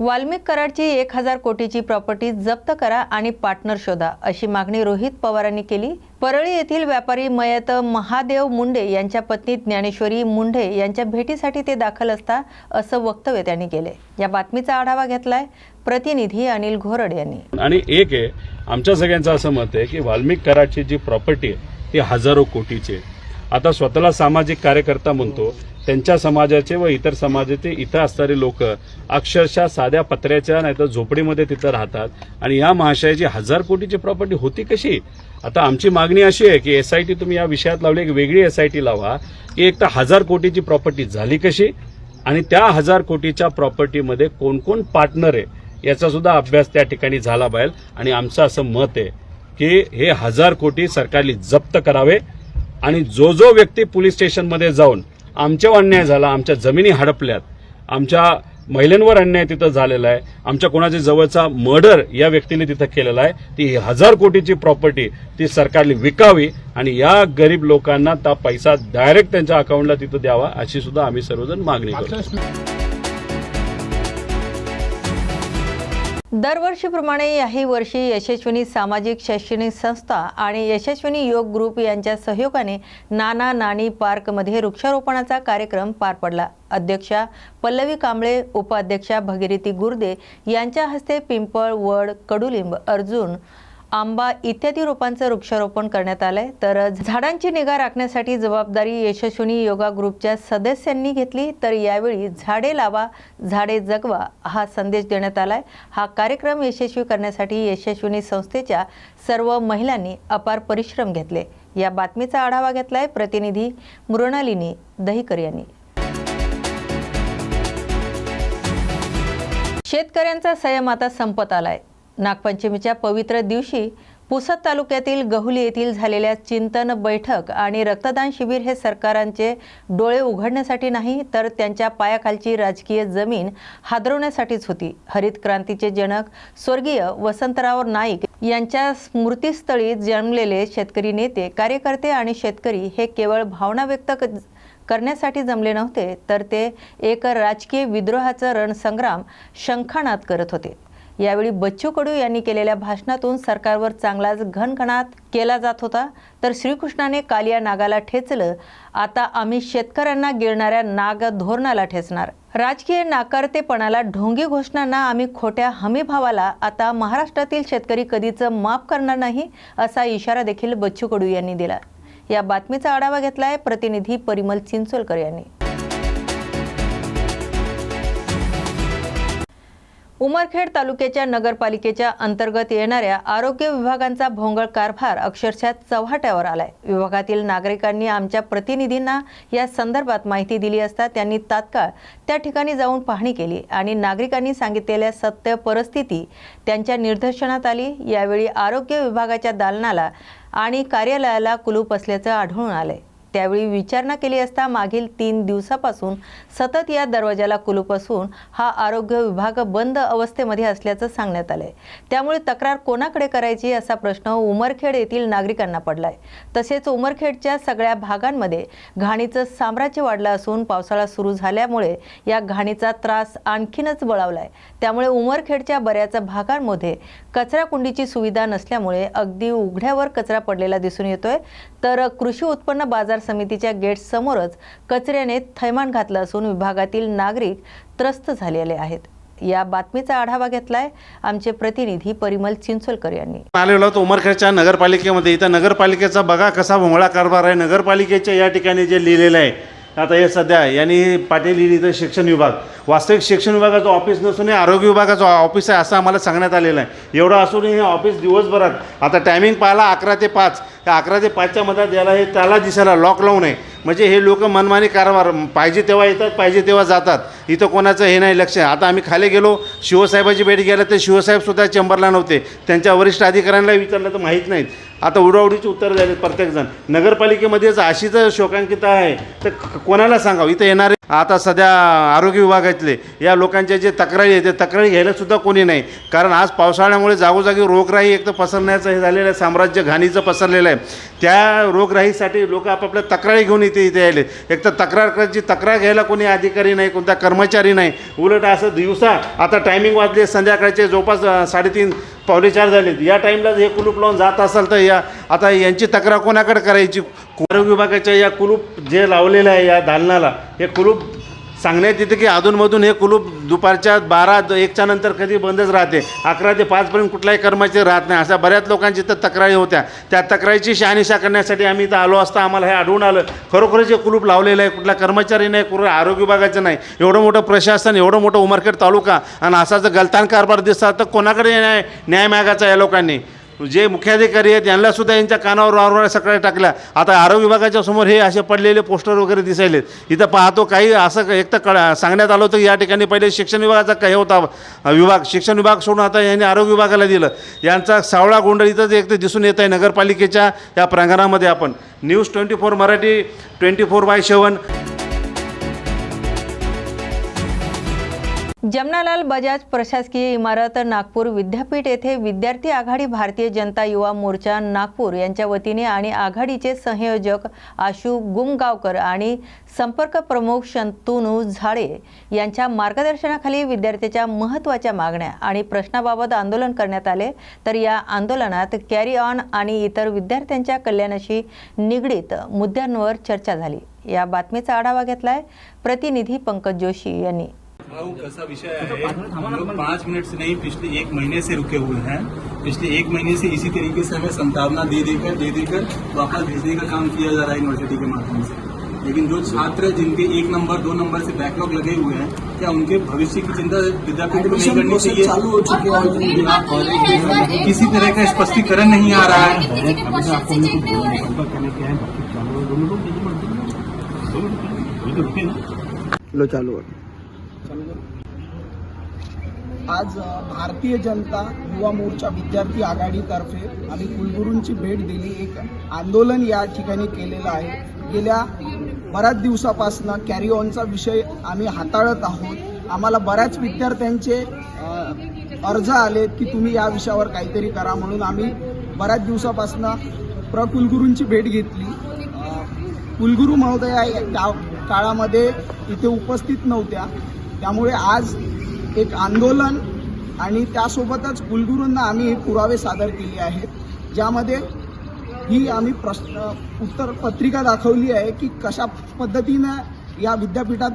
वाल्मिक कराडची एक हजार कोटीची प्रॉपर्टी जप्त करा आणि पार्टनर शोधा अशी मागणी रोहित पवारांनी केली. परळी येथील व्यापारी मयत महादेव मुंडे यांच्या पत्नी ज्ञानेश्वरी मुंडे यांच्या भेटीसाठी ते दाखल असता असं वक्तव्य त्यांनी केले. या बातमीचा आढावा घेतलाय प्रतिनिधी अनिल घोरड यांनी. आणि एक आहे आमच्या सगळ्यांचं असं मत आहे की वाल्मिक कराडची जी प्रॉपर्टी आहे ती हजारो कोटीची आहे. आता स्वतःला सामाजिक कार्यकर्ता म्हणतो. त्यांच्या समाजाचे व इतर समाजाचे इथं असणारे लोक अक्षरशः साध्या पत्र्याच्या नाही तर झोपडीमध्ये तिथं राहतात. आणि या महाशयाची हजार कोटीची प्रॉपर्टी होती कशी? आता आमची मागणी अशी आहे की एस आय टी तुम्ही या विषयात लावली एक वेगळी एस आय टी लावा की एक तर हजार कोटीची प्रॉपर्टी झाली कशी? आणि त्या हजार कोटीच्या प्रॉपर्टीमध्ये कोण कोण पार्टनर आहे? याचा सुद्धा अभ्यास त्या ठिकाणी झाला पाहिजे. आणि आमचं असं मत आहे की हे हजार कोटी सरकारने जप्त करावे. आणि जो जो व्यक्ती पोलीस स्टेशनमध्ये जाऊन आमच्यावर अन्याय झाला आमच्या जमिनी हडपल्यात आमच्या महिलांवर अन्याय तिथं झालेला आहे आमच्या कोणाच्या जवळचा मर्डर या व्यक्तीने तिथं केलेला आहे ती हजार कोटीची प्रॉपर्टी ती सरकारने विकावी आणि या गरीब लोकांना त्या पैसा डायरेक्ट त्यांच्या अकाउंटला तिथं द्यावा अशी सुद्धा आम्ही सर्वजण मागणी करतो. दरवर्षीप्रमाणे याही वर्षी यशस्विनी सामाजिक शैक्षणिक संस्था आणि यशस्विनी योग ग्रुप यांच्या सहयोगाने नाना नानी पार्कमध्ये वृक्षारोपणाचा कार्यक्रम पार पडला. अध्यक्षा पल्लवी कांबळे उपाध्यक्षा भगीरथी गुर्दे यांच्या हस्ते पिंपळ वड कडुलिंब अर्जुन आंबा इत्यादी रोपांचं वृक्षारोपण करण्यात आलंय. तर झाडांची निगा राखण्यासाठी जबाबदारी यशस्विनी योगा ग्रुपच्या सदस्यांनी घेतली. तर यावेळी झाडे लावा झाडे जगवा हा संदेश देण्यात आलाय. हा कार्यक्रम यशस्वी करण्यासाठी यशस्विनी संस्थेच्या सर्व महिलांनी अपार परिश्रम घेतले. या बातमीचा आढावा घेतलाय प्रतिनिधी मृणालिनी दहीकर यांनी. शेतकऱ्यांचा संयम आता संपत आलाय. नागपंचमीच्या पवित्र दिवशी पुसद तालुक्यातील गहुली येथील झालेल्या चिंतन बैठक आणि रक्तदान शिबिर हे सरकारांचे डोळे उघडण्यासाठी नाही तर त्यांच्या पायाखालची राजकीय जमीन हादरवण्यासाठीच होती. हरित क्रांतीचे जनक स्वर्गीय वसंतराव नाईक यांच्या स्मृतीस्थळी जन्मलेले शेतकरी नेते कार्यकर्ते आणि शेतकरी हे केवळ भावना व्यक्त क- करण्यासाठी जमले नव्हते तर ते एक राजकीय विद्रोहाचं रणसंग्राम शंखानाद करत होते. यावेळी बच्चू कडू यांनी केलेल्या भाषणातून सरकारवर चांगलाच घनघणात केला जात होता. तर श्रीकृष्णाने काल या नागाला ठेचलं. आता आम्ही शेतकऱ्यांना गिळणाऱ्या नाग धोरणाला ठेचणार. राजकीय नाकारतेपणाला ढोंगी घोषणांना आम्ही खोट्या हमीभावाला आता महाराष्ट्रातील शेतकरी कधीच माफ करणार नाही असा इशारा देखील बच्चू कडू यांनी दिला. या बातमीचा आढावा घेतलाय प्रतिनिधी परिमल चिंचोलकर यांनी. उमरखेड तालुक्याच्या नगरपालिकेच्या अंतर्गत येणाऱ्या आरोग्य विभागांचा भोंगळ कारभार अक्षरशः चव्हाट्यावर आलाय. विभागातील नागरिकांनी आमच्या प्रतिनिधींना या संदर्भात माहिती दिली असता त्यांनी तात्काळ त्या ठिकाणी जाऊन पाहणी केली आणि नागरिकांनी सांगितलेल्या सत्य परिस्थिती त्यांच्या निदर्शनात आली. यावेळी आरोग्य विभागाच्या दालनाला आणि कार्यालयाला कुलूप असल्याचं आढळून आलंय. त्यावेळी विचारणा केली असता मागील तीन दिवसापासून सतत या दरवाजाला कुलूप असून हा आरोग्य विभाग बंद अवस्थेमध्ये असल्याचं सांगण्यात आलंय. त्यामुळे तक्रार कोणाकडे करायची असा प्रश्न उमरखेड येथील नागरिकांना पडलाय. तसेच उमरखेडच्या सगळ्या भागांमध्ये घाणीचं साम्राज्य वाढलं असून पावसाळा सुरू झाल्यामुळे या घाणीचा त्रास आणखीनच बळावलाय. त्यामुळे उमरखेडच्या बऱ्याच भागांमध्ये कचरा कुंडीची सुविधा नसल्यामुळे अगदी उघड्यावर कचरा पडलेला दिसून येतोय. तर कृषी उत्पन्न बाजार समितीच्या गेटसमोरच कचऱ्याने थैमान घातलं असून विभागातील नागरिक त्रस्त झालेले आहेत. या बातमीचा आढावा घेतलाय आमचे प्रतिनिधी परिमल चिंचोलकर यांनी. आलेलो उमरखेडच्या नगरपालिकेमध्ये. इथं नगरपालिकेचा बघा कसा भोंगळा कारभार आहे. नगरपालिकेच्या या ठिकाणी जे लिहिलेलं आहे आता हे सध्या यांनी पाटील लिहिली इथं शिक्षण विभाग वास्तविक शिक्षण विभागाचं ऑफिस नसून हे आरोग्य विभागाचं ऑफिस आहे असं आम्हाला सांगण्यात आलेलं आहे. एवढं असून हे ऑफिस दिवसभरात आता टायमिंग पाहिला अकरा ते पाच त्या अकरा ते पाचच्या मध्यात याला हे त्याला दिसायला लॉक लावून आहे म्हणजे हे लोक मनमानी कारभार पाहिजे तेव्हा येतात पाहिजे तेव्हा जातात. इथं कोणाचं हे नाही लक्ष. आता आम्ही खाली गेलो शिवसाहेबाची भेट गेलं तर शिवसाहेबसुद्धा चेंबरला नव्हते. त्यांच्या वरिष्ठ अधिकाऱ्यांना विचारलं तर माहीत नाहीत. आता उडावडीची उत्तर झाले प्रत्येकजण. नगरपालिकेमध्येच अशीच शोकांकिता आहे. तर कोणाला सांगावं? इथं येणारे आता सध्या आरोग्य विभागातले या लोकांच्या जे तक्रारी आहेत ते तक्रारी घ्यायलासुद्धा कोणी नाही. कारण आज पावसाळ्यामुळे जागोजागी रोगराई एक तर पसरण्याचं हे झालेलं आहे साम्राज्य घाणीचं पसरलेलं आहे. त्या रोगराईसाठी लोक आपापल्या तक्रारी घेऊन इथे इथे यायले. एक तर तक्रार करायची तक्रार घ्यायला कोणी अधिकारी नाही कोणता कर्मचारी नाही. उलट असं दिवसा आता टायमिंग वाजले संध्याकाळचे जवळपास साडेतीन पावणेचार झालेत या टाईमला हे कुलूप लावून जात असाल तर या आता यांची तक्रार कोणाकडे करायची? आरोग्य विभागाच्या या कुलूप जे लावलेलं आहे या दालनाला हे कुलूप सांगण्यात येतं की अधूनमधून हे कुलूप दुपारच्या बारा एकच्या नंतर कधी बंदच राहते. अकरा ते पाचपर्यंत कुठलाही कर्मचारी राहत नाही. अशा बऱ्याच लोकांची तर तक्रारी होत्या. त्या तक्रारीची शहानिशा करण्यासाठी आम्ही इथं आलो असता आम्हाला हे आढळून आलं. खरोखरच हे कुलूप लावलेलं आहे. कुठला कर्मचारी नाही कुठला आरोग्य विभागाचं नाही. एवढं मोठं प्रशासन एवढं मोठं उमरखेड तालुका आणि असा जर गलतान कारभार दिसला तर कोणाकडे न्याय न्याय मागायचा या लोकांनी? जे मुख्याधिकारी आहेत यांना सुद्धा यांच्या कानावर वारंवार सकाळी टाकल्या. आता आरोग्य विभागाच्या समोर हे असे पडलेले पोस्टर वगैरे दिसायलेत. इथं पाहतो काही असं एक तर कळ सांगण्यात आलं होतं की या ठिकाणी पहिले शिक्षण विभागाचा काही होता विभाग शिक्षण विभाग सोडून आता यांनी आरोग्य विभागाला दिलं. यांचा सावळा गोंधळ इथंच एक तर दिसून येत आहे नगरपालिकेच्या या प्रांगणामध्ये आपण. News twenty four Marathi twenty four by seven Jamnalal Bajaj प्रशासकीय इमारत नागपूर विद्यापीठ येथे विद्यार्थी आघाडी भारतीय जनता युवा मोर्चा नागपूर यांच्या वतीने आणि आघाडीचे संयोजक आशू गुमगावकर आणि संपर्क प्रमुख शंतनू झाडे यांच्या मार्गदर्शनाखाली विद्यार्थ्याच्या महत्त्वाच्या मागण्या आणि प्रश्नाबाबत आंदोलन करण्यात आले. तर या आंदोलनात कॅरी ऑन आणि इतर विद्यार्थ्यांच्या कल्याणाशी निगडीत मुद्द्यांवर चर्चा झाली. या बातमीचा आढावा घेतलाय प्रतिनिधी पंकज जोशी यांनी. ऐसा विषय है? हम लोग पाँच मिनट से नहीं पिछले एक महीने से रुके हुए हैं। पिछले एक महीने से इसी तरीके से हमें संभावना दे देकर दे देकर वापस भेजने का काम किया जा रहा है यूनिवर्सिटी के माध्यम से। लेकिन जो छात्र जिनके एक नंबर दो नंबर से बैकलॉग लगे हुए हैं क्या उनके भविष्य की चिंता विद्यापीठ को नहीं करनी चाहिए? चालू हो चुके हैं किसी तरह का स्पष्टीकरण नहीं आ रहा है। लो चालू आहे. आज भारतीय जनता युवा मोर्चा विद्यार्थी आघाडीतर्फे आम्ही कुलगुरूंची भेट दिली. एक आंदोलन या ठिकाणी केलेलं आहे. गेल्या बऱ्याच दिवसापासून कॅरी ऑनचा विषय आम्ही हाताळत आहोत. आम्हाला बऱ्याच विद्यार्थ्यांचे अर्ज आलेत की तुम्ही या विषयावर काहीतरी करा म्हणून आम्ही बऱ्याच दिवसापासून प्रकुलगुरूंची भेट घेतली. कुलगुरू महोदया या त्या काळामध्ये इथे उपस्थित नव्हत्या. त्यामुळे आज एक आंदोलन आणि त्यासोबतच कुलगुरूंना आम्ही पुरावे सादर केले आहेत ज्यामध्ये ही आम्ही प्रश्न उत्तर पत्रिका दाखवली आहे की कशा पद्धतीनं या विद्यापीठात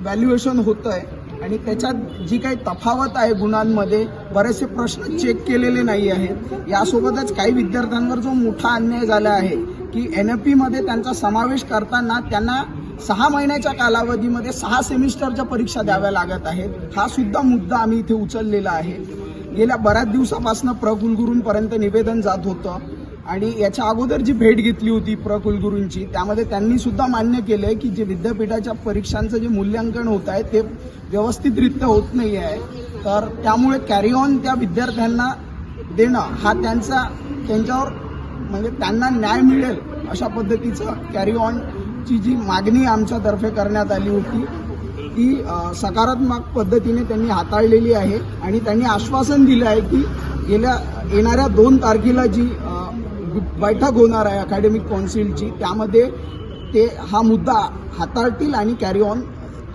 व्हॅल्युएशन होतं आहे आणि त्याच्यात जी काही तफावत आहे गुणांमध्ये बरेचसे प्रश्न चेक केलेले नाही आहेत. यासोबतच काही विद्यार्थ्यांवर जो मोठा अन्याय झाला आहे की एन एफ पीमध्ये त्यांचा समावेश करताना त्यांना सहा महिन्याच्या कालावधीमध्ये सहा सेमिस्टरच्या परीक्षा द्याव्या लागत आहेत. हा सुद्धा मुद्दा आम्ही इथे उचललेला आहे. गेल्या बऱ्याच दिवसापासून प्रकुलगुरूंपर्यंत निवेदन जात होतं आणि याच्या अगोदर जी भेट घेतली होती प्रकुलगुरूंची त्यामध्ये त्यांनी सुद्धा मान्य केलं आहे की जे विद्यापीठाच्या परीक्षांचं जे मूल्यांकन होत आहे ते व्यवस्थितरित्या होत नाही आहे. तर त्यामुळे कॅरी ऑन त्या विद्यार्थ्यांना देणं हा त्यांचा त्यांच्यावर म्हणजे त्यांना न्याय मिळेल अशा पद्धतीचं कॅरी ची जी मागणी आमच्यातर्फे करण्यात आली होती ती सकारात्मक पद्धतीने त्यांनी हाताळलेली आहे आणि त्यांनी आश्वासन दिलं आहे की गेल्या येणाऱ्या दोन तारखेला जी बैठक होणार आहे अकॅडमिक कौन्सिलची त्यामध्ये ते हा मुद्दा हाताळतील आणि कॅरी ऑन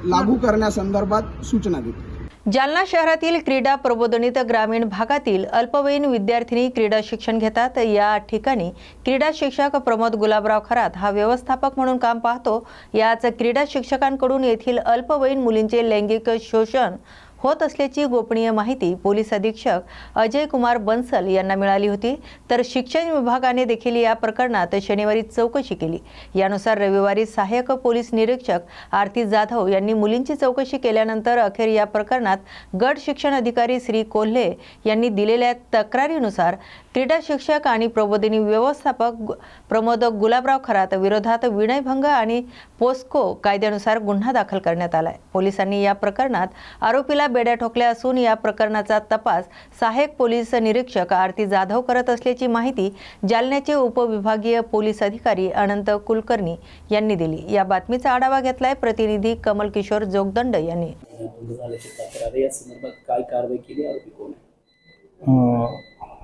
लागू करण्यासंदर्भात सूचना देतील. जालना शहरातील क्रीडा प्रबोधनित ग्रामीण भागातील अल्पवयीन विद्यार्थिनी क्रीडा शिक्षण घेतात. या ठिकाणी क्रीडा शिक्षक प्रमोद गुलाबराव खरात हा व्यवस्थापक म्हणून काम पाहतो. याच क्रीडा शिक्षकांकडून येथील अल्पवयीन मुलींचे लैंगिक शोषण होत असल्याची गोपनीय माहिती पोलीस अधीक्षक अजय कुमार बन्सल यांना मिळाली होती. तर शिक्षण विभागाने देखील या प्रकरणात शनिवारी चौकशी केली. यानुसार रविवारी सहाय्यक पोलीस निरीक्षक आरती जाधव यांनी मुलींची चौकशी केल्यानंतर अखेर या प्रकरणात गट शिक्षण अधिकारी श्री कोल्हे यांनी दिलेल्या तक्रारीनुसार क्रीडा शिक्षक आणि प्रबोधिनी व्यवस्थापक गु- प्रमोद गुलाबराव खरात विरोधात विनयभंग आणि पोस्को कायद्यानुसार गुन्हा दाखल करण्यात आलाय. पोलिसांनी या प्रकरणात आरोपीला बेड्या ठोकल्या असून या प्रकरणाचा तपास सहाय्यक पोलीस निरीक्षक आरती जाधव करत असल्याची माहिती जालन्याचे उपविभागीय पोलीस अधिकारी अनंत कुलकर्णी यांनी दिली. या बातमीचा आढावा घेतलाय प्रतिनिधी कमल किशोर जोगदंड यांनी.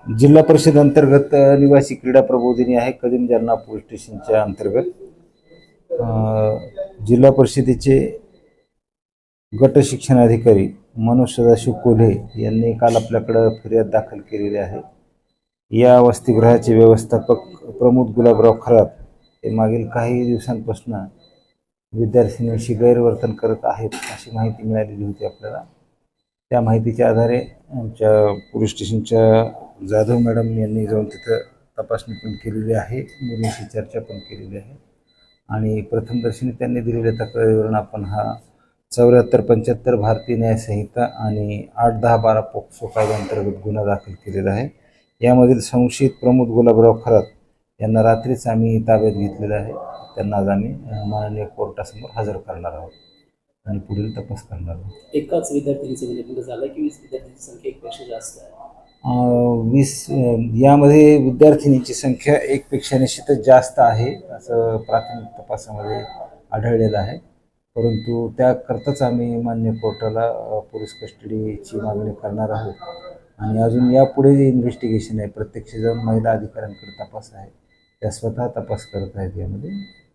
जिल्हा परिषद अंतर्गत निवासी क्रीडा प्रबोधिनी आहे कदीम जालना पोलीस स्टेशनच्या अंतर्गत. जिल्हा परिषदेचे गट शिक्षणाधिकारी मनोज सदाशिव कोल्हे यांनी काल आपल्याकडं फिर्याद दाखल केलेली आहे. या वसतिगृहाचे व्यवस्थापक प्रमोद गुलाबराव खरात हे मागील काही दिवसांपासून विद्यार्थिनींशी गैरवर्तन करत आहेत अशी माहिती मिळालेली होती आपल्याला. त्या माहितीच्या आधारे आमच्या पोलीस स्टेशनच्या जाधव मॅडम यांनी जाऊन तिथं तपासणी पण केलेली आहे. मुलींशी चर्चा पण केलेली आहे. आणि प्रथमदर्शनी त्यांनी दिलेल्या तक्रारीवरून आपण हा चौऱ्याहत्तर पंच्याहत्तर भारतीय न्यायसंहिता आणि आठ दहा बारा पोक्सो कायद्याअंतर्गत गुन्हा दाखल केलेला आहे. यामधील संशयित प्रमोद गुलाबराव खरात यांना रात्रीच आम्ही ताब्यात घेतलेलं आहे. त्यांना आज आम्ही माननीय कोर्टासमोर हजर करणार आहोत. आणि पुढील तपास करणार आहोत. एकाच विद्यार्थिनीचं म्हणजे कुठं झालं की वीस विद्यार्थ्यांची संख्या एकपेक्षा जास्त आहे? वीस यामध्ये विद्यार्थिनीची संख्या एकपेक्षा निश्चितच जास्त आहे असं प्राथमिक तपासामध्ये आढळलेलं आहे. परंतु त्याकरताच आम्ही मान्य कोर्टाला पोलीस कस्टडीची मागणी करणार आहोत. आणि अजून यापुढे जे इन्व्हेस्टिगेशन आहे प्रत्यक्ष जाऊन महिला अधिकाऱ्यांकडे तपास आहे त्या स्वतः तपास करत आहेत यामध्ये.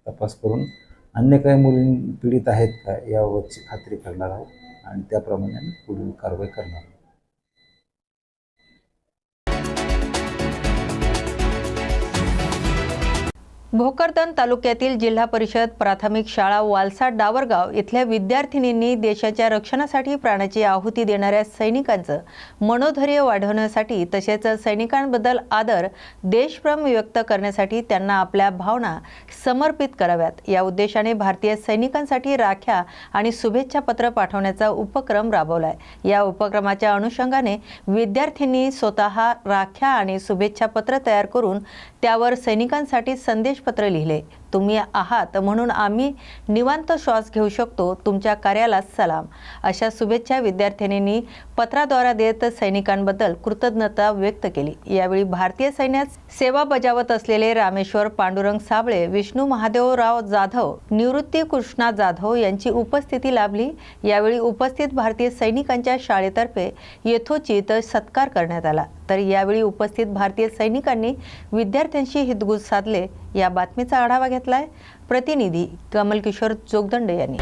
तपास करून अन्य काही मुली पीडित आहेत का याबाबतची खात्री करणार आहोत आणि त्याप्रमाणे आम्ही पुढील कारवाई करणार आहोत. भोकरदन तालुक्यातील जिल्हा परिषद प्राथमिक शाळा वालसा डावरगाव इथल्या विद्यार्थिनींनी देशाच्या रक्षणासाठी प्राणाची आहुती देणाऱ्या सैनिकांचं मनोधैर्य वाढवण्यासाठी तसेच सैनिकांबद्दल आदर देशप्रेम व्यक्त करण्यासाठी त्यांना आपल्या भावना समर्पित कराव्यात. या उद्देशाने भारतीय सैनिकांसाठी राख्या आणि शुभेच्छा पत्र पाठवण्याचा उपक्रम राबवलाय. या उपक्रमाच्या अनुषंगाने विद्यार्थ्यांनी स्वतः राख्या आणि शुभेच्छा पत्र तयार करून त्यावर सैनिकांसाठी संदेश संदेशपत्र लिहिले. तुम्ही आहात म्हणून आम्ही निवांत श्वास घेऊ शकतो. तुमच्या कार्याला सलाम. अशा शुभेच्छा विद्यार्थिनींनी पत्राद्वारा देत सैनिकांबद्दल कृतज्ञता व्यक्त केली. यावेळी भारतीय सैन्यात सेवा बजावत असलेले रामेश्वर पांडुरंग साबळे विष्णू महादेवराव जाधव निवृत्ती कृष्णा जाधव यांची उपस्थिती लाभली. यावेळी उपस्थित भारतीय सैनिकांच्या शाळेतर्फे यथोचित सत्कार करण्यात आला. तर यावेळी उपस्थित भारतीय सैनिकांनी विद्यार्थ्यांशी हितगुज साधले या बातमीचा आढावा घेतलाय. प्रतिनिधी कमल किशोर जोगदंड यांनी.